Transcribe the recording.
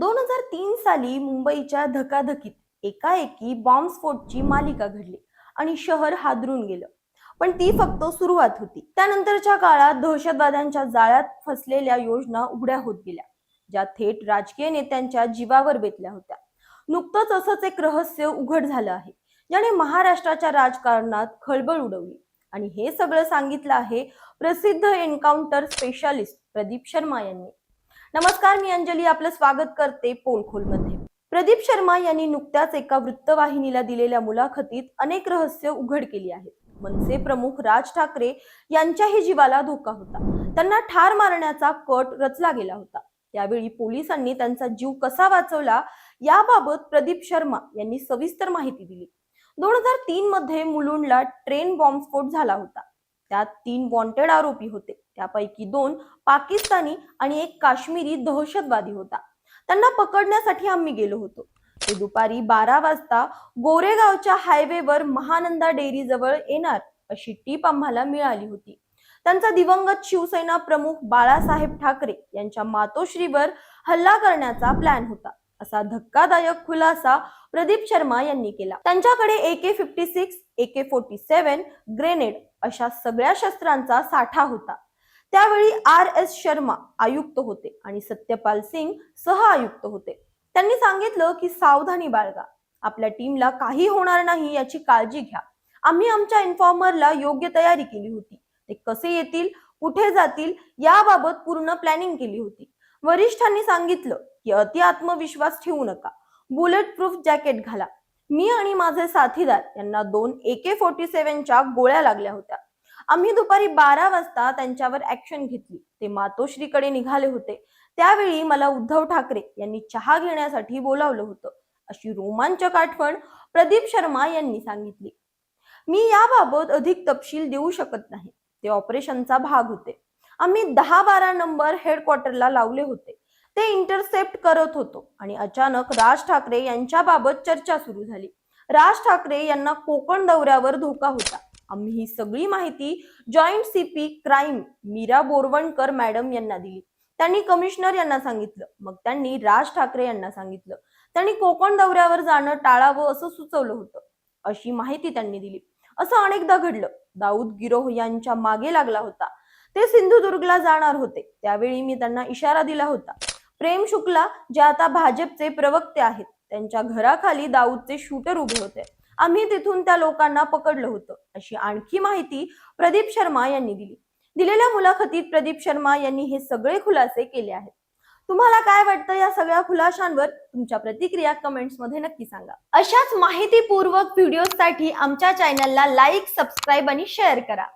दोन हजार तीन साली मुंबईच्या धकाधकीत एकाएकी बॉम्बस्फोटची मालिका घडली आणि शहर हादरून गेलं. पण ती फक्त सुरुवात होती. त्यानंतरच्या काळात दहशतवाद्यांच्या जाळ्यात फसलेल्या योजना उघड्या होत गेल्या ज्या थेट राजकीय नेत्यांच्या जीवावर बेतल्या होत्या. नुकतंच असंच एक रहस्य उघड झालं आहे ज्याने महाराष्ट्राच्या राजकारणात खळबळ उडवली. आणि हे सगळं सांगितलं आहे प्रसिद्ध एन्काउंटर स्पेशालिस्ट प्रदीप शर्मा यांनी. नमस्कार मी अंजली आपलं स्वागत करते पोलखोलमध्ये. प्रदीप शर्मा यांनी नुकत्याच एका वृत्तवाहिनीला दिलेल्या मुलाखतीत अनेक रहस्य उघड केली आहेत. मनसे प्रमुख राज ठाकरे यांच्याही जीवाला धोका होता. त्यांना ठार मारण्याचा कट रचला गेला होता. त्यावेळी पोलिसांनी त्यांचा जीव कसा वाचवला याबाबत प्रदीप शर्मा यांनी सविस्तर माहिती दिली. दोन हजार तीन मध्ये मुलुंडला ट्रेन बॉम्बस्फोट झाला होता. त्यात तीन वॉन्टेड आरोपी होते. त्यापैकी दोन पाकिस्तानी आणि एक काश्मीरी दहशतवादी होता. त्यांना पकडण्यासाठी आम्ही गेलो होतो. ते दुपारी बारा वाजता गोरेगावच्या हायवेवर महानंदा डेअरी जवळ येणार अशी टीप आम्हाला मिळाली होती. त्यांचा दिवंगत शिवसेना प्रमुख बाळासाहेब ठाकरे यांच्या मातोश्रीवर हल्ला करण्याचा प्लॅन होता. असा धक्कादायक खुलासा प्रदीप शर्मा यांनी केला. त्यांच्याकडे A K fifty six A K forty seven grenade अशा सगळ्या शस्त्रांचा साठा होता. त्यावेळी आर एस शर्मा आयुक्त होते आणि सत्यपाल सिंग सह आयुक्त होते. त्यांनी सांगितलं की सावधानी बाळगा. आपल्या टीमला काही होणार नाही याची काळजी घ्या. आम्ही आमच्या इन्फॉर्मरला योग्य तयारी केली होती. ते कसे येतील कुठे जातील याबाबत पूर्ण प्लॅनिंग केली होती. वरिष्ठांनी सांगितलं की अति आत्मविश्वास ठेवू नका. बुलेट प्रूफ जॅकेट घाला. मी आणि माझे साथीदार यांना दोन ए के फोर्टी सेव्हनच्या गोळ्या लागल्या होत्या. आम्ही दुपारी बारा वाजता त्यांच्यावर ऍक्शन घेतली. ते मातोश्रीकडे निघाले होते. त्यावेळी मला उद्धव ठाकरे यांनी चहा घेण्यासाठी बोलावलं होतं. अशी रोमांचक आठवण प्रदीप शर्मा यांनी सांगितली. मी याबाबत अधिक तपशील देऊ शकत नाही. ते ऑपरेशनचा भाग होते. आम्ही दहा बारा नंबर हेडक्वार्टरला लावले होते. ते इंटरसेप्ट करत होतो. आणि अचानक राज ठाकरे यांच्याबाबत चर्चा सुरू झाली. राज ठाकरे यांना कोकण दौऱ्यावर धोका होता. आम्ही ही सगळी माहिती joint CP crime Meera Borwankar madam यांना दिली. त्यांनी कमिशनर यांना सांगितलं. मग त्यांनी राज ठाकरे यांना सांगितलं. त्यांनी कोकण दौऱ्यावर जाणं टाळावं असं सुचवलं होतं. अशी माहिती त्यांनी दिली. असं अनेकदा घडलं. दाऊद गिरोह यांच्या मागे लागला होता. ते सिंधुदुर्गला जाणार होते. त्यावेळी मी त्यांना इशारा दिला होता. प्रेम शुक्ला जे आता भाजपचे प्रवक्ते आहेत. त्यांच्या घराखाली दाऊदचे शूटर उभे होते. आम्ही तिथून त्या लोकांना पकडलं होतं. अशी आणखी माहिती प्रदीप शर्मा यांनी दिली. दिलेल्या मुलाखतीत प्रदीप शर्मा यांनी हे सगळे खुलासे केले आहेत. तुम्हाला काय वाटतं या सगळ्या खुलाशांवर? तुमच्या प्रतिक्रिया कमेंट्समध्ये नक्की सांगा. अशाच माहितीपूर्वक व्हिडिओसाठी आमच्या चॅनलला लाईक सबस्क्राईब आणि शेअर करा.